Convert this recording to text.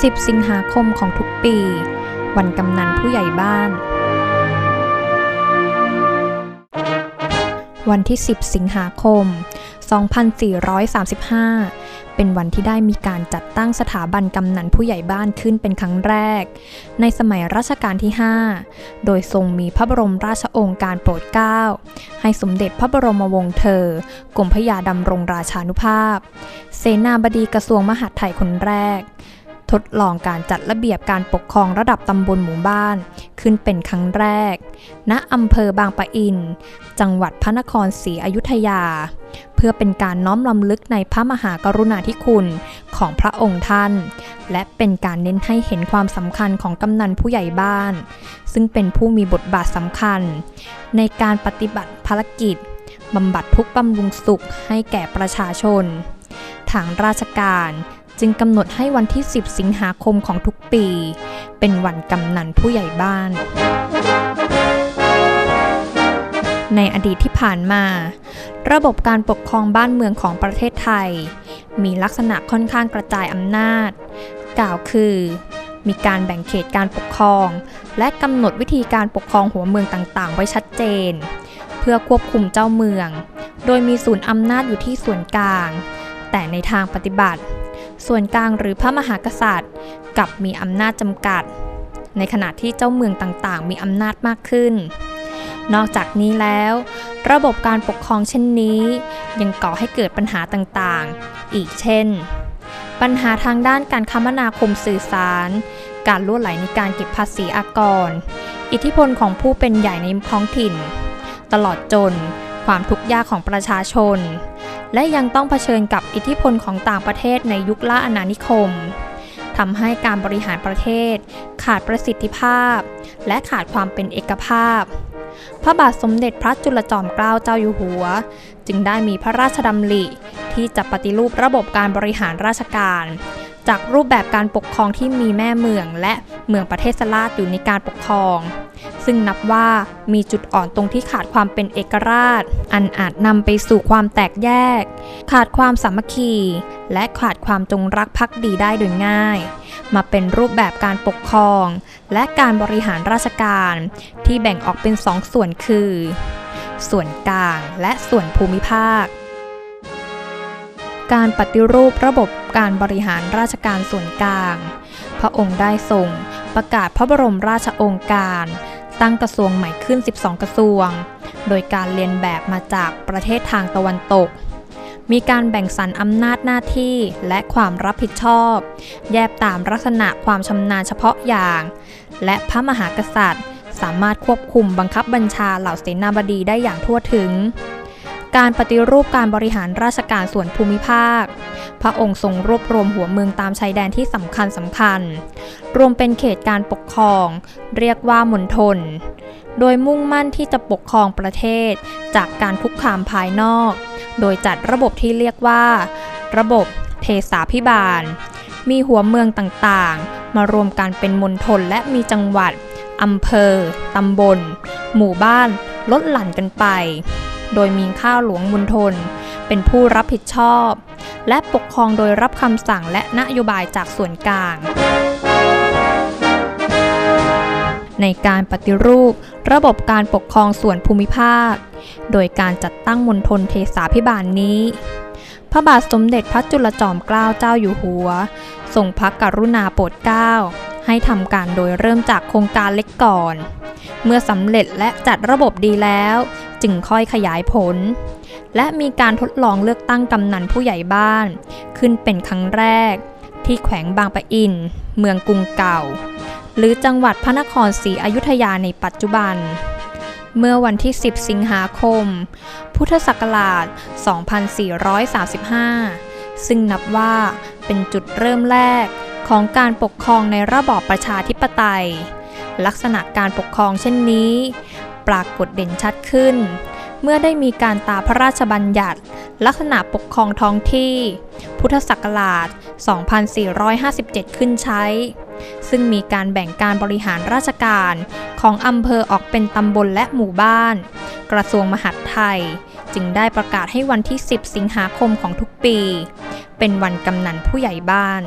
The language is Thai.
10 สิงหาคมของทุกปี วันกำนันผู้ใหญ่บ้าน วันที่ 10 สิงหาคม 2435 เป็นวันที่ได้มีการจัดตั้งสถาบันกำนันผู้ใหญ่บ้านขึ้นเป็นครั้งแรก ในสมัยรัชกาลที่ 5 โดยทรงมีพระบรมราชโองการโปรดเกล้า ให้สมเด็จพระบรมวงศ์เธอกรมพระยาดำรงราชานุภาพ เสนาบดีกระทรวงมหาดไทยคนแรก ทดลองการจัดระเบียบการปกครองระดับตำบลหมู่บ้าน ขึ้นเป็นครั้งแรก ณอำเภอบางปะอิน จังหวัดพระนครศรีอยุธยา เพื่อเป็นการน้อมรำลึกในพระมหากรุณาธิคุณของพระองค์ท่าน และเป็นการเน้นให้เห็นความสำคัญของกำนันผู้ใหญ่บ้าน ซึ่งเป็นผู้มีบทบาทสำคัญ ในการปฏิบัติภารกิจบำบัดทุกบำรุงสุขให้แก่ประชาชน ทางราชการ จึงกำหนดให้วันที่ 10 สิงหาคมของทุกปี เป็นวันกำนันผู้ใหญ่บ้านในอดีตที่ผ่านมา ระบบการปกครองบ้านเมืองของประเทศไทย มีลักษณะค่อนข้างกระจายอำนาจ กล่าวคือ มีการแบ่งเขตการปกครอง และกำหนดวิธีการปกครองหัวเมืองต่างๆ ไว้ชัดเจน เพื่อควบคุมเจ้าเมือง โดยมีศูนย์อำนาจอยู่ที่ส่วนกลาง แต่ในทางปฏิบัติ ส่วนกลางหรือพระมหากษัตริย์กับมีอำนาจจำกัด ในขณะที่เจ้าเมืองต่างๆ มีอำนาจมากขึ้น นอกจากนี้แล้ว ระบบการปกครองเช่นนี้ ยังก่อให้เกิดปัญหาต่างๆ อีกเช่น ปัญหาทางด้านการคมนาคมสื่อสาร การล่วไหลในการเก็บภาษีอากร อิทธิพลของผู้เป็นใหญ่ในท้องถิ่น ตลอดจน ความทุกข์ยากของประชาชน และยังต้องเผชิญกับอิทธิพลของต่างประเทศในยุคล่าอาณานิคมทำให้การบริหารประเทศ ขาดประสิทธิภาพ และขาดความเป็นเอกภาพ พระบาทสมเด็จพระจุลจอมเกล้าเจ้าอยู่หัว จึงได้มีพระราชดำริ ที่จะปฏิรูประบบการบริหารราชการ จากรูปแบบการปกครองที่มีแม่เมืองและเมืองประเทศสลาดอยู่ในการปกครอง ซึ่งนับว่ามีจุดอ่อนตรงที่ขาดความเป็นเอกราช อันอาจนำไปสู่ความแตกแยก ขาดความสามัคคี และขาดความจงรักภักดีได้โดยง่าย มาเป็นรูปแบบการปกครอง และการบริหารราชการ ที่แบ่งออกเป็นสองส่วนคือ ส่วนกลางและส่วนภูมิภาคการปฏิรูประบบการบริหารราชการส่วนกลาง พระองค์ได้ทรงประกาศพระบรมราชโองการ ตั้งกระทรวงใหม่ขึ้น 12 กระทรวง โดยการเรียนแบบมาจากประเทศทางตะวันตก มีการแบ่งสรรอำนาจหน้าที่และความรับผิดชอบ แยบตามลักษณะความชำนาญเฉพาะอย่าง และพระมหากษัตริย์ สามารถควบคุมบังคับบัญชาเหล่าเสนาบดีได้อย่างทั่วถึง การปฏิรูปการบริหารราชการส่วนภูมิภาค พระองค์ทรงรวบรวมหัวเมืองตามชายแดนที่สำคัญสำคัญ รวมเป็นเขตการปกครอง เรียกว่ามณฑล โดยมุ่งมั่นที่จะปกครองประเทศจากการคุกคามภายนอก โดยจัดระบบที่เรียกว่า ระบบเทสาพิบาล มีหัวเมืองต่างๆ มารวมกันเป็นมณฑลและมีจังหวัดอำเภอ ตำบล หมู่บ้าน ลดหลั่นกันไป โดยมีข้าวหลวงมณฑลเป็นผู้รับผิดชอบ และปกครองโดยรับคำสั่งและนโยบายจากส่วนกลาง ในการปฏิรูประบบการปกครองส่วนภูมิภาค โดยการจัดตั้งมณฑลเทศาพิบาลนนี้ พระบาทสมเด็จพระจุลจอมเกล้าเจ้าอยู่หัวทรงพระกรุณาโปรดเกล้า ให้ทำการโดยเริ่มจากโครงการเล็กก่อน เมื่อสำเร็จและจัดระบบดีแล้ว จึงค่อยขยายผล และมีการทดลองเลือกตั้งกำนันผู้ใหญ่บ้าน ขึ้นเป็นครั้งแรก ที่แขวงบางปะอิน เมืองกรุงเก่า หรือจังหวัดพระนครศรีอยุธยาในปัจจุบัน เมื่อวันที่ 10 สิงหาคม พุทธศักราช 2435 ซึ่งนับว่าเป็นจุดเริ่มแรก ของการปกครองในระบอบประชาธิปไตย ลักษณะการปกครองเช่นนี้ ปรากฏเด่นชัดขึ้น เมื่อได้มีการตาพระราชบัญญัติ ลักษณะปกครองท้องที่ พุทธศักราช 2457 ขึ้นใช้ ซึ่งมีการแบ่งการบริหารราชการของอำเภอออกเป็นตำบลและหมู่บ้าน กระทรวงมหาดไทย จึงได้ประกาศให้วันที่ 10 สิงหาคมของทุกปี เป็นวันกำนันผู้ใหญ่บ้าน